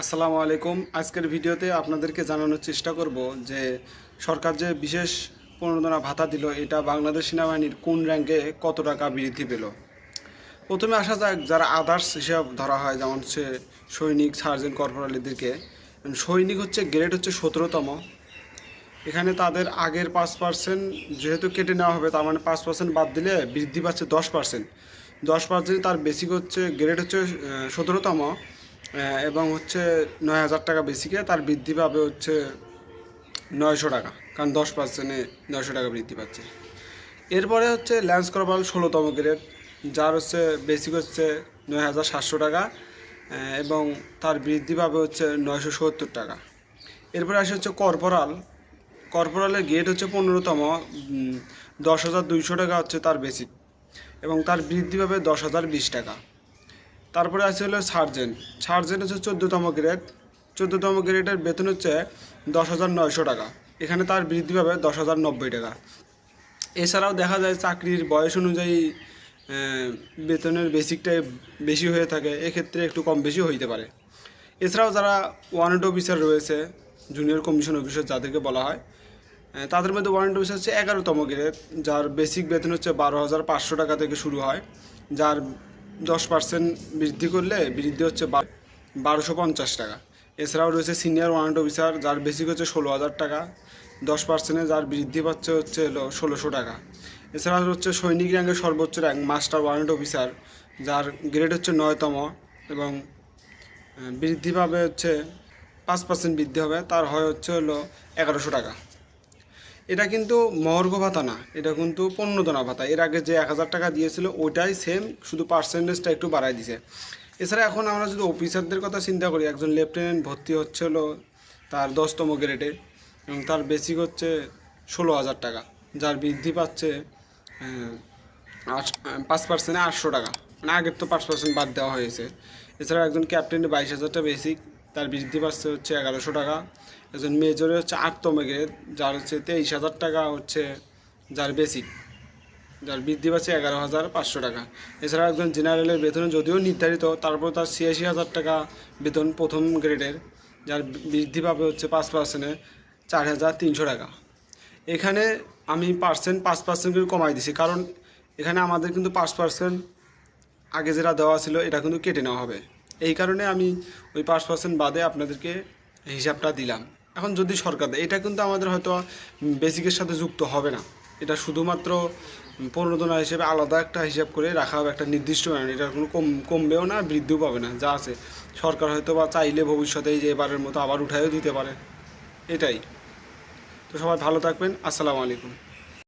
আসসালামু আলাইকুম। আজকের ভিডিওতে আপনাদেরকে জানানোর চেষ্টা করব যে সরকার যে বিশেষ প্রণোদনা ভাতা দিল, এটা বাংলাদেশ সেনাবাহিনীর কোন র্যাঙ্কে কত টাকা বৃদ্ধি পেল? প্রথমে আসা যাক যারা আদার্স হিসাব ধরা হয়, যেমন হচ্ছে সৈনিক সার্জেন্ট কর্পোরাল এদেরকে। সৈনিক হচ্ছে গ্রেড হচ্ছে সতেরোতম। এখানে তাদের আগের পাঁচ পার্সেন্ট যেহেতু কেটে নেওয়া হবে, তার মানে পাঁচ পার্সেন্ট বাদ দিলে বৃদ্ধি পাচ্ছে দশ পার্সেন্ট দশ পার্সেন্ট তার বেসিক হচ্ছে গ্রেড হচ্ছে সতেরোতম এবং হচ্ছে নয় হাজার টাকা বেসিকে তার বৃদ্ধি পাবে হচ্ছে নয়শো টাকা। কারণ দশ পার্সেন্টে নয়শো টাকা বৃদ্ধি পাচ্ছে। এরপরে হচ্ছে ল্যান্স করপাল ষোলোতম গ্রেড যার হচ্ছে বেসিক হচ্ছে নয় হাজার সাতশো টাকা এবং তার বৃদ্ধি পাবে হচ্ছে নয়শো সত্তর টাকা। এরপরে আসে হচ্ছে কর্পোরাল কর্পোরালের গেট হচ্ছে পনেরোতম দশ হাজার দুইশো টাকা হচ্ছে তার বেসিক এবং তার বৃদ্ধি পাবে দশ হাজার বিশ টাকা। তারপরে আছে হলো সার্জেন্ট। সার্জেন্ট হচ্ছে চোদ্দোতম গ্রেড। চোদ্দোতম গ্রেডের বেতন হচ্ছে দশ হাজার নয়শো টাকা। এখানে তার বৃদ্ধি পাবে দশ হাজার নব্বই টাকা। এছাড়াও দেখা যায় চাকরির বয়স অনুযায়ী বেতনের বেসিকটাই বেশি হয়ে থাকে, এক্ষেত্রে একটু কম বেশি হইতে পারে। এছাড়াও যারা ওয়ারেন্ট অফিসার রয়েছে, জুনিয়র কমিশন অফিসার যাদেরকে বলা হয় তাদের মধ্যে ওয়ারেন্ট অফিসার হচ্ছে এগারোতম গ্রেড, যার বেসিক বেতন হচ্ছে বারো হাজার পাঁচশো টাকা থেকে শুরু হয়, যার দশ পার্সেন্ট বৃদ্ধি করলে বৃদ্ধি হচ্ছে বারোশো পঞ্চাশ টাকা। এছাড়াও রয়েছে সিনিয়র ওয়ারেন্ট অফিসার যার বেসিক হচ্ছে ষোলো হাজার টাকা। দশ পার্সেন্টে যার বৃদ্ধি পাচ্ছে হচ্ছে হলো ষোলোশো টাকা। এছাড়া হচ্ছে সৈনিক র্যাঙ্কের সর্বোচ্চ র্যাঙ্ক মাস্টার ওয়ারেন্ট অফিসার যার গ্রেড হচ্ছে নয়তম এবং বৃদ্ধি পাবে হচ্ছে পাঁচ পার্সেন্ট বৃদ্ধি হবে। তার হয় হচ্ছে হলো এগারোশো টাকা। এটা কিন্তু মহর্ঘ ভাতা না, এটা কিন্তু পণ্যদনা ভাতা। এর আগে যে এক হাজার টাকা দিয়েছিল, ওইটাই সেম শুধু পার্সেন্টেজটা একটু বাড়াই দিছে। এছাড়া এখন আমরা যদি অফিসারদের কথা চিন্তা করি, একজন লেফটেন্যান্ট ভর্তি হচ্ছে হলো তার দশতম গ্রেডে এবং তার বেসিক হচ্ছে ষোলো হাজার টাকা, যার বৃদ্ধি পাচ্ছে আট- পাঁচ পার্সেন্টে আটশো টাকা। মানে আগের তো পাঁচ পার্সেন্ট বাদ দেওয়া হয়েছে। এছাড়া একজন ক্যাপ্টেনের বাইশ হাজারটা বেসিক তার বৃদ্ধি পাচ্ছে হচ্ছে এগারোশো টাকা। একজন মেজরে হচ্ছে আটতম গ্রেড যার হচ্ছে তেইশ হাজার টাকা হচ্ছে যার বেসিক যার বৃদ্ধি পাচ্ছে এগারো হাজার পাঁচশো টাকা। এছাড়া একজন জেনারেলের বেতন যদিও নির্ধারিত তারপর তার ছিয়াশি হাজার টাকা বেতন প্রথম গ্রেডের যার বৃদ্ধি পাবে হচ্ছে পাঁচ পার্সেন্টে চার হাজার তিনশো টাকা। এখানে আমি পার্সেন্ট পাঁচ পার্সেন্ট করে কমাই দিছি, কারণ এখানে আমাদের কিন্তু পাঁচ পার্সেন্ট আগে যেটা দেওয়া ছিল, এটা কিন্তু কেটে নেওয়া হবে। এই কারণে আমি ওই পাঁচ পার্সেন্ট বাদে আপনাদেরকে হিসাবটা দিলাম। এখন যদি সরকার দেয়, এটা কিন্তু আমাদের হয়তো বেসিকের সাথে যুক্ত হবে না। এটা শুধুমাত্র প্রণোদনা হিসেবে আলাদা একটা হিসাব করে রাখা হবে, একটা নির্দিষ্ট amount। এটার কোনো কম, কমবেও না, বৃদ্ধিও পাবে না, যা আছে। সরকার হয়তো বা চাইলে ভবিষ্যতে যে এবারের মতো আবার উঠায়ও দিতে পারে। এটাই। তো সবাই ভালো থাকবেন। আসসালামু আলাইকুম।